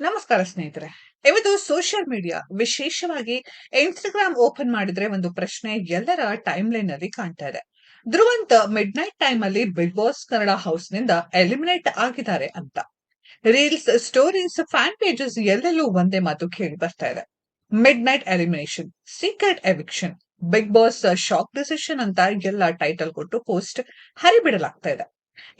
ನಮಸ್ಕಾರ ಸ್ನೇಹಿತರೆ. ಇವತ್ತು ಸೋಷಿಯಲ್ ಮೀಡಿಯಾ ವಿಶೇಷವಾಗಿ ಇನ್ಸ್ಟಾಗ್ರಾಮ್ ಓಪನ್ ಮಾಡಿದ್ರೆ ಒಂದು ಪ್ರಶ್ನೆ ಎಲ್ಲರ ಟೈಮ್ ಲೈನ್ ಅಲ್ಲಿ ಕಾಣ್ತಾ ಇದೆ. ಧ್ರುವಂತ ಮಿಡ್ ನೈಟ್ ಟೈಮ್ ಅಲ್ಲಿ ಬಿಗ್ ಬಾಸ್ ಕನ್ನಡ ಹೌಸ್ನಿಂದ ಎಲಿಮಿನೇಟ್ ಆಗಿದ್ದಾರೆ ಅಂತ. ರೀಲ್ಸ್ ಸ್ಟೋರೀಸ್ ಫ್ಯಾನ್ ಪೇಜಸ್ ಎಲ್ಲೆಲ್ಲೂ ಒಂದೇ ಮಾತು ಕೇಳಿ ಬರ್ತಾ ಇದೆ. Midnight elimination secret eviction Bigg Boss shock decision ಅಂತ ಎಲ್ಲ ಟೈಟಲ್ ಕೊಟ್ಟು ಪೋಸ್ಟ್ ಹರಿಬಿಡಲಾಗ್ತಾ ಇದೆ.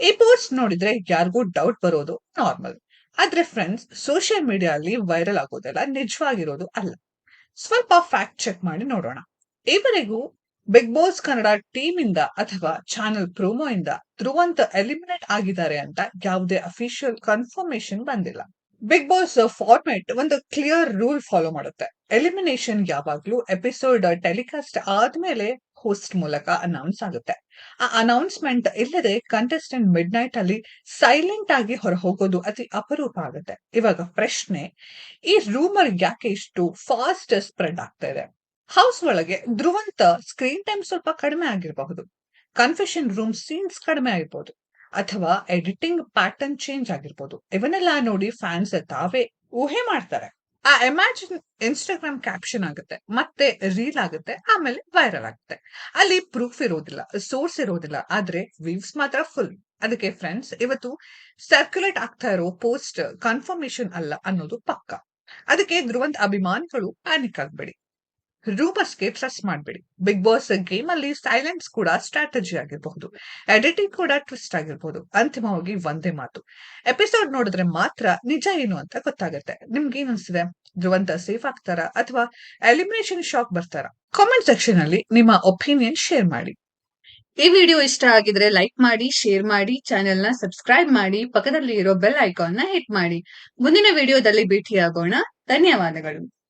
ಈ ಪೋಸ್ಟ್ ನೋಡಿದ್ರೆ ಯಾರಿಗೂ ಡೌಟ್ ಬರೋದು ನಾರ್ಮಲ್ ಆದ್ರೆ ಫ್ರೆಂಡ್ಸ್ ಸೋಷಿಯಲ್ ಮೀಡಿಯಾ ಅಲ್ಲಿ ವೈರಲ್ ಆಗೋದೆಲ್ಲ ನಿಜವಾಗಿರೋದು ಅಲ್ಲ. ಸ್ವಲ್ಪ ಫ್ಯಾಕ್ಟ್ ಚೆಕ್ ಮಾಡಿ ನೋಡೋಣ. ಈವರೆಗೂ ಬಿಗ್ ಬಾಸ್ ಕನ್ನಡ ಟೀಮ್ ಇಂದ ಅಥವಾ ಚಾನೆಲ್ ಪ್ರೋಮೋ ಇಂದ ಧ್ರುವಂತ ಎಲಿಮಿನೇಟ್ ಆಗಿದ್ದಾರೆ ಅಂತ ಯಾವುದೇ ಅಫಿಷಿಯಲ್ ಕನ್ಫರ್ಮೇಶನ್ ಬಂದಿಲ್ಲ. ಬಿಗ್ ಬಾಸ್ ಫಾರ್ಮೇಟ್ ಒಂದು ಕ್ಲಿಯರ್ ರೂಲ್ ಫಾಲೋ ಮಾಡುತ್ತೆ. ಎಲಿಮಿನೇಷನ್ ಯಾವಾಗ್ಲೂ ಎಪಿಸೋಡ್ ಟೆಲಿಕಾಸ್ಟ್ ಆದ್ಮೇಲೆ ಹೋಸ್ಟ್ ಮೂಲಕ ಅನೌನ್ಸ್ ಆಗುತ್ತೆ. ಆ ಅನೌನ್ಸ್ಮೆಂಟ್ ಇಲ್ಲದೆ ಕಂಟೆಸ್ಟೆಂಟ್ ಮಿಡ್ ನೈಟ್ ಅಲ್ಲಿ ಸೈಲೆಂಟ್ ಆಗಿ ಹೊರ ಹೋಗೋದು ಅತಿ ಅಪರೂಪ ಆಗುತ್ತೆ. ಇವಾಗ ಪ್ರಶ್ನೆ, ಈ ರೂಮರ್ ಯಾಕೆ ಇಷ್ಟು ಫಾಸ್ಟ್ ಸ್ಪ್ರೆಡ್ ಆಗ್ತಾ ಇದೆ? ಹೌಸ್ ಒಳಗೆ ಧ್ರುವಂತ ಸ್ಕ್ರೀನ್ ಟೈಮ್ ಸ್ವಲ್ಪ ಕಡಿಮೆ ಆಗಿರಬಹುದು. ಕನ್ಫೆಷನ್ ರೂಮ್ ಸೀನ್ಸ್ ಕಡಿಮೆ ಆಗಿರ್ಬೋದು ಅಥವಾ ಎಡಿಟಿಂಗ್ ಪ್ಯಾಟರ್ನ್ ಚೇಂಜ್ ಆಗಿರ್ಬೋದು ಇವನ್ನೆಲ್ಲ ನೋಡಿ ಫ್ಯಾನ್ಸ್ ತಾವೇ ಊಹೆ ಮಾಡ್ತಾರೆ. ಆ ಇಮ್ಯಾಜಿನ್ ಇನ್ಸ್ಟಾಗ್ರಾಮ್ ಕ್ಯಾಪ್ಷನ್ ಆಗುತ್ತೆ, ಮತ್ತೆ ರೀಲ್ ಆಗುತ್ತೆ, ಆಮೇಲೆ ವೈರಲ್ ಆಗುತ್ತೆ. ಅಲ್ಲಿ ಪ್ರೂಫ್ ಇರೋದಿಲ್ಲ ಸೋರ್ಸ್ ಇರೋದಿಲ್ಲ, ಆದ್ರೆ ವ್ಯೂಸ್ ಮಾತ್ರ ಫುಲ್ ಅದಕ್ಕೆ ಫ್ರೆಂಡ್ಸ್ ಇವತ್ತು ಸರ್ಕ್ಯುಲೇಟ್ ಆಗ್ತಾ ಇರೋ ಪೋಸ್ಟ್ ಕನ್ಫರ್ಮೇಶನ್ ಅಲ್ಲ ಅನ್ನೋದು ಪಕ್ಕ. ಅದಕ್ಕೆ ಧ್ರುವಂತ ಅಭಿಮಾನಿಗಳು ಪ್ಯಾನಿಕ್ ಆಗ್ಬೇಡಿ. ರೂಮರ್ಸ್ಗೆ ಟ್ರಸ್ಟ್ ಮಾಡಬೇಡಿ. ಬಿಗ್ ಬಾಸ್ ಗೇಮ್ ಅಲ್ಲಿ ಸೈಲೆನ್ಸ್ ಕೂಡ ಸ್ಟ್ರಾಟಜಿ ಆಗಿರಬಹುದು. ಎಡಿಟಿಂಗ್ ಕೂಡ ಟ್ವಿಸ್ಟ್ ಆಗಿರಬಹುದು. ಅಂತಿಮವಾಗಿ ಒಂದೇ ಮಾತು. ಎಪಿಸೋಡ್ ನೋಡಿದ್ರೆ ಮಾತ್ರ ನಿಜ ಏನು ಅಂತ ಗೊತ್ತಾಗುತ್ತೆ. ನಿಮ್ಗೆ ಅನ್ಸಿದೆ ಧ್ರುವಂತ ಸೇಫ್ ಆಗ್ತಾರ? ಅಥವಾ ಎಲಿಮಿನೇಷನ್ ಶಾಕ್ ಬರ್ತಾರ? ಕಾಮೆಂಟ್ ಸೆಕ್ಷನ್ ಅಲ್ಲಿ ನಿಮ್ಮ ಒಪಿನಿಯನ್ ಶೇರ್ ಮಾಡಿ. ಈ ವಿಡಿಯೋ ಇಷ್ಟ ಆಗಿದ್ರೆ ಲೈಕ್ ಮಾಡಿ ಶೇರ್ ಮಾಡಿ ಚಾನೆಲ್ನ ಸಬ್ಸ್ಕ್ರೈಬ್ ಮಾಡಿ ಪಕ್ಕದಲ್ಲಿ ಇರೋ ಬೆಲ್ ಐಕಾನ್ನ ಹಿಟ್ ಮಾಡಿ. ಮುಂದಿನ ವಿಡಿಯೋದಲ್ಲಿ ಭೇಟಿಯಾಗೋಣ. ಧನ್ಯವಾದಗಳು.